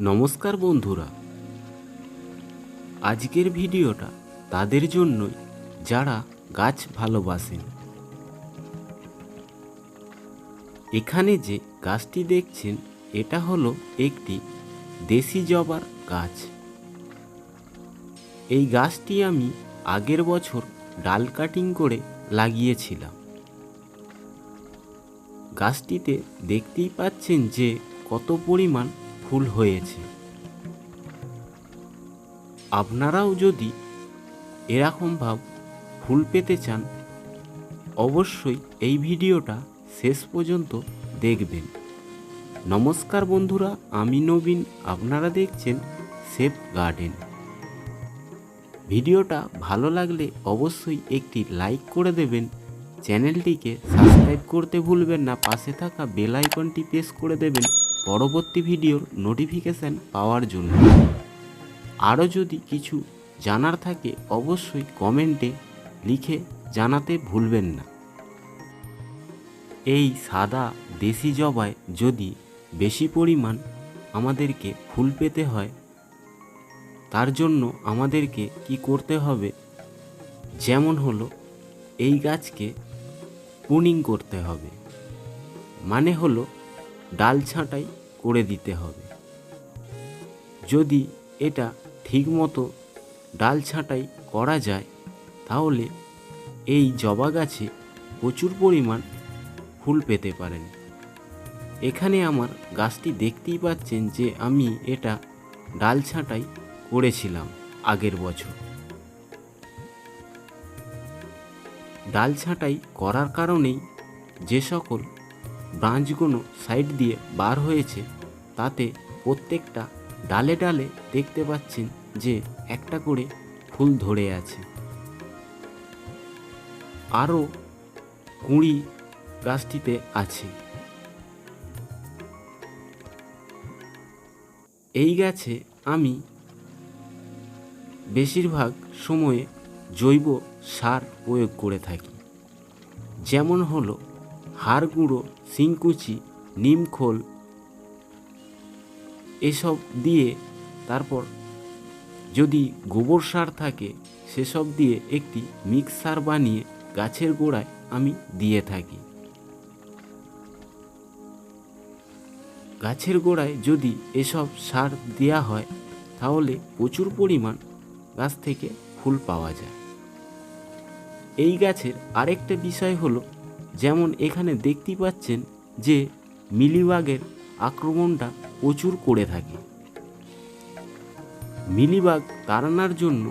নমস্কার বন্ধুরা। আজকের ভিডিওটা তাদের জন্যই যারা গাছ ভালোবাসেন। এখানে যে গাছটি দেখছেন, এটা হলো একটি দেশি জবার গাছ। এই গাছটি আমি আগের বছর ডাল কাটিং করে লাগিয়েছিলাম। গাছটিতে দেখতেই পাচ্ছেন যে কত পরিমাণ ফুল হয়েছে। আপনারাও যদি এরকম ভাব ফুল পেতে চান, অবশ্যই এই ভিডিওটা শেষ পর্যন্ত দেখবেন। নমস্কার বন্ধুরা, আমি নবীন, আপনারা দেখছেন সেফ গার্ডেন। ভিডিওটা ভালো লাগলে অবশ্যই একটি লাইক করে দেবেন। চ্যানেলটিকে সাবস্ক্রাইব করতে ভুলবেন না, পাশে থাকা বেল আইকনটি প্রেস করে দেবেন। পরবর্তী ভিডিওর নোটিফিকেশান পাওয়ার জন্য। আরও যদি কিছু জানার থাকে, অবশ্যই কমেন্টে লিখে জানাতে ভুলবেন না। এই সাদা দেশি জবায় যদি বেশি পরিমাণ আমাদেরকে ফুল পেতে হয়, তার জন্য আমাদেরকে কি করতে হবে? যেমন হলো, এই গাছকে পুনিং করতে হবে। মানে হলো ডাল ছাঁটাই করে দিতে হবে। যদি এটা ঠিকমতো ডাল ছাঁটাই করা যায়, তাহলে এই জবা গাছে প্রচুর পরিমাণ ফুল পেতে পারেন। এখানে আমার গাছটি দেখতেই পাচ্ছেন যে আমি এটা ডাল ছাঁটাই করেছিলাম আগের বছর। ডাল ছাঁটাই করার কারণেই যে সকল ব্রাঞ্চগুলো সাইড দিয়ে বার হয়েছে, তাতে প্রত্যেকটা ডালে ডালে দেখতে পাচ্ছেন যে একটা করে ফুল ধরে আছে। আরও কুঁড়ি গাছটিতে আছে। এই গাছে আমি বেশিরভাগ সময়ে জৈব সার প্রয়োগ করে থাকি। যেমন হলো হাড় গুঁড়ো শিংকুচি, নিমখোল এসব দিয়ে তারপর যদি গোবর সার থাকে, সেসব দিয়ে একটি মিক্সার বানিয়ে গাছের গোড়ায় আমি দিয়ে থাকি। গাছের গোড়ায় যদি এসব সার দেওয়া হয়, তাহলে প্রচুর পরিমাণ গাছ থেকে ফুল পাওয়া যায়। এই গাছের আরেকটা বিষয় হলো যেমন এখানে দেখতেই পাচ্ছেন যে মিলিবাগের আক্রমণটা প্রচুর করে থাকে। মিলিবাগ তাড়ানোর জন্য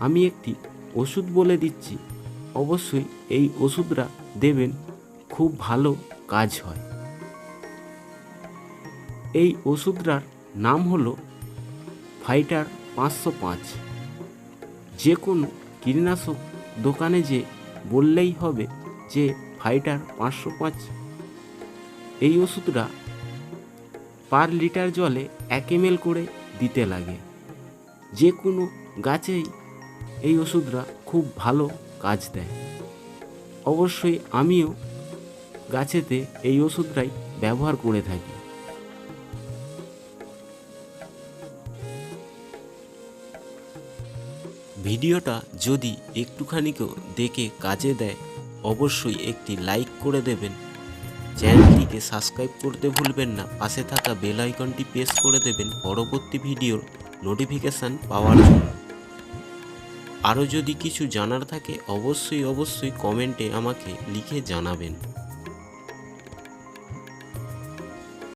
আমি একটি ওষুধ বলে দিচ্ছি। অবশ্যই এই ওষুধটা দেবেন, খুব ভালো কাজ হয়। এই ওষুধটার নাম হলো ফাইটার পাঁচশো পাঁচ। যে কোনো কীটনাশক দোকানে যে বললেই হবে যে ফাইটার পাঁচশো পাঁচ। এই ওষুধটা পার লিটার জলে এক এম করে দিতে লাগে। যে কোনো গাছেই এই ওষুধটা খুব ভালো কাজ দেয়। অবশ্যই আমিও গাছেতে এই ওষুধটাই ব্যবহার করে থাকি। ভিডিওটা যদি একটুখানিকেও দেখে কাজে দেয় অবশ্যই একটি লাইক করে দেবেন। চ্যানেলটিকে সাবস্ক্রাইব করতে ভুলবেন না। পাশে থাকা বেল আইকনটি প্রেস করে দেবেন পরবর্তী ভিডিওর নোটিফিকেশান পাওয়ার জন্য। আরও যদি কিছু জানার থাকে, অবশ্যই অবশ্যই কমেন্টে আমাকে লিখে জানাবেন।